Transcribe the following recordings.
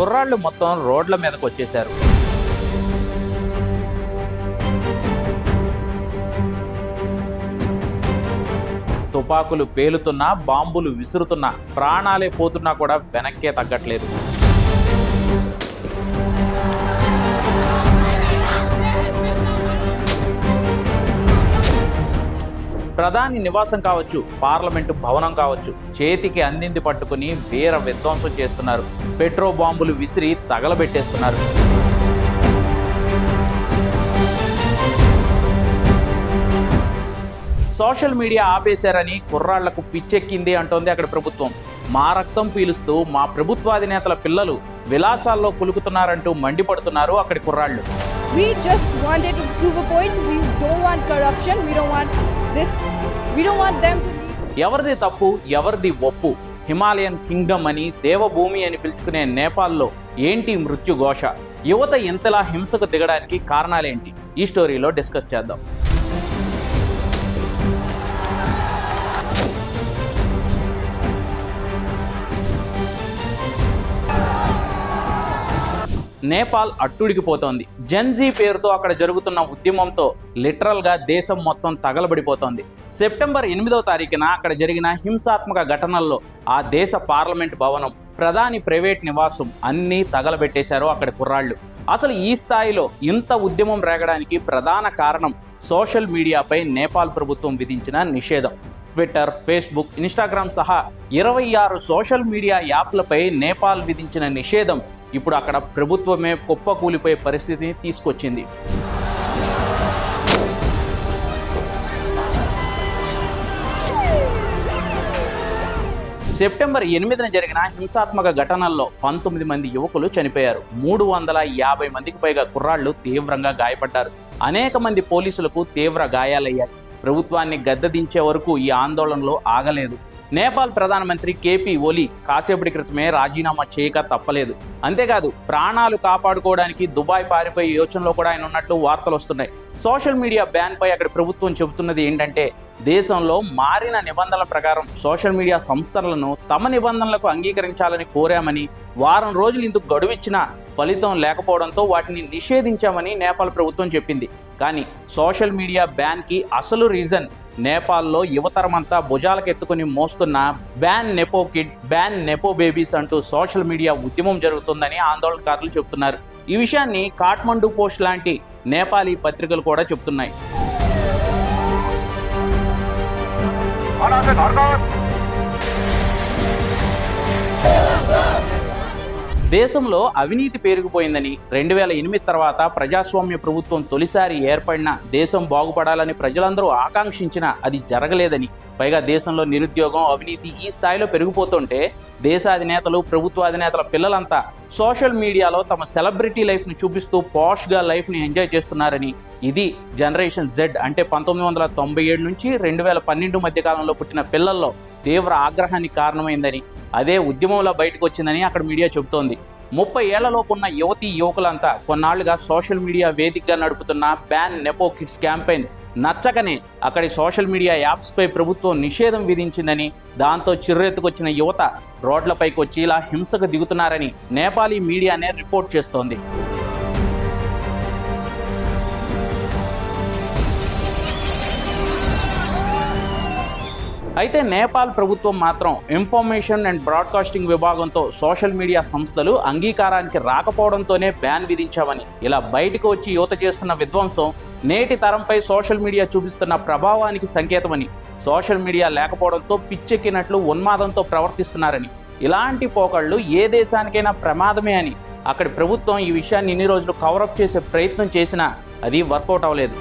కుర్రాళ్ళు మొత్తం రోడ్ల మీదకు వచ్చేశారు. తుపాకులు పేలుతున్నా బాంబులు విసురుతున్నా ప్రాణాలే పోతున్నా కూడా వెనక్కే తగ్గట్లేదు. ప్రధాని నివాసం కావచ్చు పార్లమెంటు భవనం కావచ్చు చేతికి అందింది పట్టుకుని వీర విధ్వంసం చేస్తున్నారు. పెట్రో బాంబులు విసిరి తగలబెట్టేస్తున్నారు. సోషల్ మీడియా ఆపేశారని కుర్రాళ్ళకు పిచ్చెక్కింది అంటోంది అక్కడ ప్రభుత్వం. మా రక్తం పీలుస్తూ మా ప్రభుత్వాధినేతల పిల్లలు విలాసాల్లో కులుకుతున్నారంటూ మండిపడుతున్నారు అక్కడి కుర్రాళ్ళు We just wanted to prove a point. We don't want corruption. We don't want this. We don't want them to. ఎవరిది తప్పు ఎవరిది ఒప్పు హిమాలయన్ కింగ్డమ్ అని దేవభూమి అని పిలుచుకునే నేపాల్లో ఏంటి మృత్యు ఘోష యువత ఎంతలా హింసకు దిగడానికి కారణాలేంటి ఈ స్టోరీలో డిస్కస్ చేద్దాం నేపాల్ అట్టుడికిపోతోంది జెన్జీ పేరుతో అక్కడ జరుగుతున్న ఉద్యమంతో లిటరల్గా దేశం మొత్తం తగలబడిపోతోంది. సెప్టెంబర్ ఎనిమిదవ తారీఖున అక్కడ జరిగిన హింసాత్మక ఘటనల్లో ఆ దేశ పార్లమెంట్ భవనం ప్రధాని ప్రైవేట్ నివాసం అన్నీ తగలబెట్టేశారు అక్కడి కుర్రాళ్ళు. అసలు ఈ స్థాయిలో ఇంత ఉద్యమం రేగడానికి ప్రధాన కారణం సోషల్ మీడియాపై నేపాల్ ప్రభుత్వం విధించిన నిషేధం. ట్విట్టర్ ఫేస్బుక్ ఇన్స్టాగ్రామ్ సహా ఇరవై ఆరు సోషల్ మీడియా యాప్లపై నేపాల్ విధించిన నిషేధం ఇప్పుడు అక్కడ ప్రభుత్వమే కుప్పకూలిపోయే పరిస్థితిని తీసుకొచ్చింది. సెప్టెంబర్ ఎనిమిదిన జరిగిన హింసాత్మక ఘటనల్లో పంతొమ్మిది మంది యువకులు చనిపోయారు. మూడు వందల యాభై మందికి పైగా కుర్రాళ్ళు తీవ్రంగా గాయపడ్డారు. అనేక మంది పోలీసులకు తీవ్ర గాయాలయ్యాయి. ప్రభుత్వాన్ని గద్దదించే వరకు ఈ ఆందోళనలో ఆగలేదు. నేపాల్ ప్రధానమంత్రి కేపీ ఓలీ కాసేపటి క్రితమే రాజీనామా చేయక తప్పలేదు. అంతేకాదు ప్రాణాలు కాపాడుకోవడానికి దుబాయ్ పారిపోయే యోచనలో కూడా ఆయన ఉన్నట్లు వార్తలు వస్తున్నాయి. సోషల్ మీడియా బ్యాన్ పై అక్కడ ప్రభుత్వం చెబుతున్నది ఏంటంటే దేశంలో మారిన నిబంధనల ప్రకారం సోషల్ మీడియా సంస్థలను తమ నిబంధనలకు అంగీకరించాలని కోరామని వారం రోజులు ఇందుకు గడువిచ్చినా ఫలితం లేకపోవడంతో వాటిని నిషేధించామని నేపాల్ ప్రభుత్వం చెప్పింది. కానీ సోషల్ మీడియా బ్యాన్కి అసలు రీజన్ నేపాల్లో యువతరమంతా భుజాలకెత్తుకుని మోస్తున్న ban nepo kid ban nepo babies అంటూ సోషల్ మీడియా ఉద్యమం జరుగుతుందని ఆందోళనకారులు చెబుతున్నారు. ఈ విషయాన్ని కాఠ్మండు పోస్ట్ లాంటి నేపాలీ పత్రికలు కూడా చెబుతున్నాయి. దేశంలో అవినీతి పెరిగిపోయిందని రెండు వేల ఎనిమిది తర్వాత ప్రజాస్వామ్య ప్రభుత్వం తొలిసారి ఏర్పడిన దేశం బాగుపడాలని ప్రజలందరూ ఆకాంక్షించినా అది జరగలేదని. పైగా దేశంలో నిరుద్యోగం అవినీతి ఈ స్థాయిలో పెరిగిపోతుంటే దేశాధినేతలు ప్రభుత్వాధినేతల పిల్లలంతా సోషల్ మీడియాలో తమ సెలబ్రిటీ లైఫ్ని చూపిస్తూ పాష్గా లైఫ్ని ఎంజాయ్ చేస్తున్నారని. ఇది జనరేషన్ జెడ్ అంటే పంతొమ్మిది వందల తొంభై ఏడు నుంచి రెండు వేల పన్నెండు మధ్య కాలంలో పుట్టిన పిల్లల్లో తీవ్ర ఆగ్రహానికి కారణమైందని అదే ఉద్యమంలో బయటకు వచ్చిందని అక్కడ మీడియా చెబుతోంది. ముప్పై ఏళ్ళలోపు ఉన్న యువతి యువకులంతా కొన్నాళ్ళుగా సోషల్ మీడియా వేదికగా నడుపుతున్న బ్యాన్ నెపో కిడ్స్ క్యాంపెయిన్ నచ్చకనే అక్కడి సోషల్ మీడియా యాప్స్పై ప్రభుత్వం నిషేధం విధించిందని దాంతో చిర్రెత్తుకొచ్చిన యువత రోడ్లపైకి వచ్చి ఇలా హింసకు దిగుతున్నారని నేపాలీ మీడియానే రిపోర్ట్ చేస్తోంది. అయితే నేపాల్ ప్రభుత్వం మాత్రం ఇన్ఫర్మేషన్ అండ్ బ్రాడ్కాస్టింగ్ విభాగంతో సోషల్ మీడియా సంస్థలు అంగీకారానికి రాకపోవడంతోనే బ్యాన్ విధించామని. ఇలా బయటకు వచ్చి యువత చేస్తున్న విధ్వంసం నేటి తరంపై సోషల్ మీడియా చూపిస్తున్న ప్రభావానికి సంకేతమని సోషల్ మీడియా లేకపోవడంతో పిచ్చెక్కినట్లు ఉన్మాదంతో ప్రవర్తిస్తున్నారని. ఇలాంటి పోకళ్ళు ఏ దేశానికైనా ప్రమాదమే అని అక్కడి ప్రభుత్వం ఈ విషయాన్ని ఇన్ని రోజులు కవరప్ చేసే ప్రయత్నం చేసినా అది వర్కౌట్ అవ్వలేదు.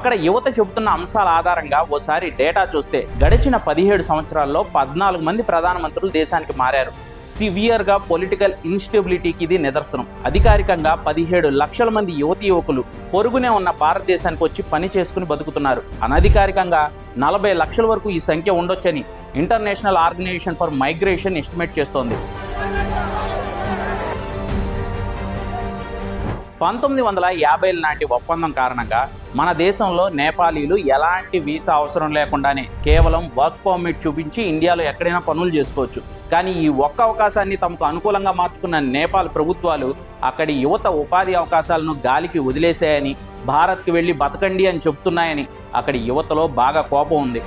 అక్కడ యువత చెబుతున్న అంశాల ఆధారంగా ఓసారి డేటా చూస్తే గడిచిన పదిహేడు సంవత్సరాల్లో పద్నాలుగు మంది ప్రధానమంత్రులు దేశానికి మారారు. సివియర్గా పొలిటికల్ ఇన్స్టెబిలిటీకి ఇది నిదర్శనం. అధికారికంగా పదిహేడు లక్షల మంది యువతి యువకులు పొరుగునే ఉన్న భారతదేశానికి వచ్చి పని చేసుకుని బతుకుతున్నారు. అనధికారికంగా నలభై లక్షల వరకు ఈ సంఖ్య ఉండొచ్చని international organization for migration estimate చేస్తోంది. పంతొమ్మిది వందల యాభై నాటి ఒప్పందం కారణంగా మన దేశంలో నేపాలీలు ఎలాంటి వీసా అవసరం లేకుండానే కేవలం వర్క్ పర్మిట్ చూపించి ఇండియాలో ఎక్కడైనా పనులు చేసుకోవచ్చు. కానీ ఈ ఒక్క అవకాశాన్ని తమకు అనుకూలంగా మార్చుకున్న నేపాల్ ప్రభుత్వాలు అక్కడి యువత ఉపాధి అవకాశాలను గాలికి వదిలేశాయని భారత్కి వెళ్ళి బతకండి అని చెప్తున్నాయని అక్కడి యువతలో బాగా కోపం ఉంది.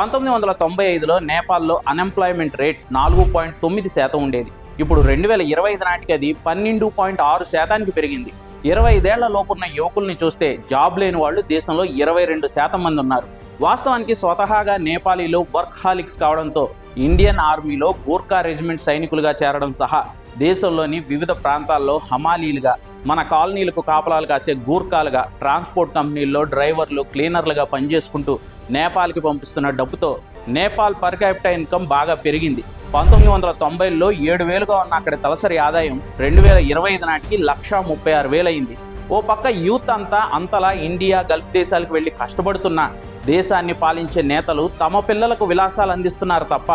పంతొమ్మిది వందల తొంభై ఐదులో నేపాల్లో అన్ఎంప్లాయ్మెంట్ రేట్ నాలుగు పాయింట్ తొమ్మిది శాతం ఉండేది. ఇప్పుడు రెండు వేల ఇరవై ఐదు నాటికి అది పన్నెండు పాయింట్ ఆరు శాతానికి పెరిగింది. ఇరవై ఐదేళ్ళ లోపున్న యువకుల్ని చూస్తే జాబ్ లేని వాళ్ళు దేశంలో ఇరవై రెండు శాతం మంది ఉన్నారు. వాస్తవానికి స్వతహాగా నేపాలీలు వర్క్ హాలిక్స్ కావడంతో ఇండియన్ ఆర్మీలో గూర్ఖా రెజిమెంట్ సైనికులుగా చేరడం సహా దేశంలోని వివిధ ప్రాంతాల్లో హమాలీలుగా మన కాలనీలకు కాపలాలు కాసే గూర్ఖాలుగా ట్రాన్స్పోర్ట్ కంపెనీల్లో డ్రైవర్లు క్లీనర్లుగా పనిచేసుకుంటూ నేపాల్కి పంపిస్తున్న డబ్బుతో నేపాల్ పర్ క్యాపిటల్ ఇన్కమ్ బాగా పెరిగింది. పంతొమ్మిది వందల తొంభైలో ఏడు వేలుగా ఉన్న అక్కడి తలసరి ఆదాయం రెండు వేల ఇరవై ఐదు నాటికి లక్షా ముప్పై ఆరు వేలైంది ఓ పక్క యూత్ అంతా అంతలా ఇండియా గల్ఫ్ దేశాలకు వెళ్ళి కష్టపడుతున్న. దేశాన్ని పాలించే నేతలు తమ పిల్లలకు విలాసాలు అందిస్తున్నారు తప్ప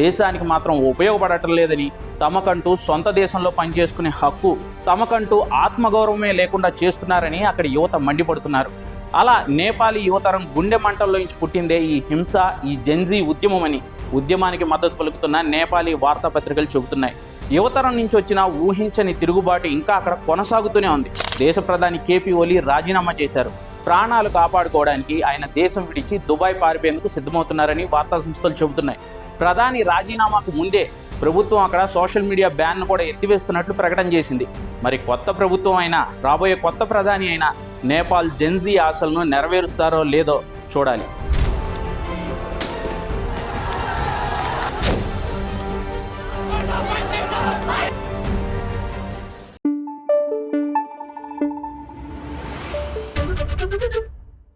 దేశానికి మాత్రం ఉపయోగపడటం లేదని తమకంటూ సొంత దేశంలో పనిచేసుకునే హక్కు తమకంటూ ఆత్మగౌరవమే లేకుండా చేస్తున్నారని అక్కడ యువత మండిపడుతున్నారు. అలా నేపాలీ యువతరం గుండె మంటల్లో నుంచి పుట్టిందే ఈ హింస ఈ జెన్జీ ఉద్యమం అని ఉద్యమానికి మద్దతు పలుకుతున్న నేపాలీ వార్తాపత్రికలు చెబుతున్నాయి. యువతరం నుంచి వచ్చిన ఊహించని తిరుగుబాటు ఇంకా అక్కడ కొనసాగుతూనే ఉంది. దేశ ప్రధాని కేపీ ఓలీ రాజీనామా చేశారు. ప్రాణాలు కాపాడుకోవడానికి ఆయన దేశం విడిచి దుబాయ్ పారిపోయేందుకు సిద్ధమవుతున్నారని వార్తా సంస్థలు చెబుతున్నాయి. ప్రధాని రాజీనామాకు ముందే ప్రభుత్వం అక్కడ సోషల్ మీడియా బ్యాన్ను కూడా ఎత్తివేస్తున్నట్లు ప్రకటన చేసింది. మరి కొత్త ప్రభుత్వం అయినా రాబోయే కొత్త ప్రధాని అయినా నేపాల్ జెన్జీ ఆశలను నెరవేరుస్తారో లేదో చూడాలి.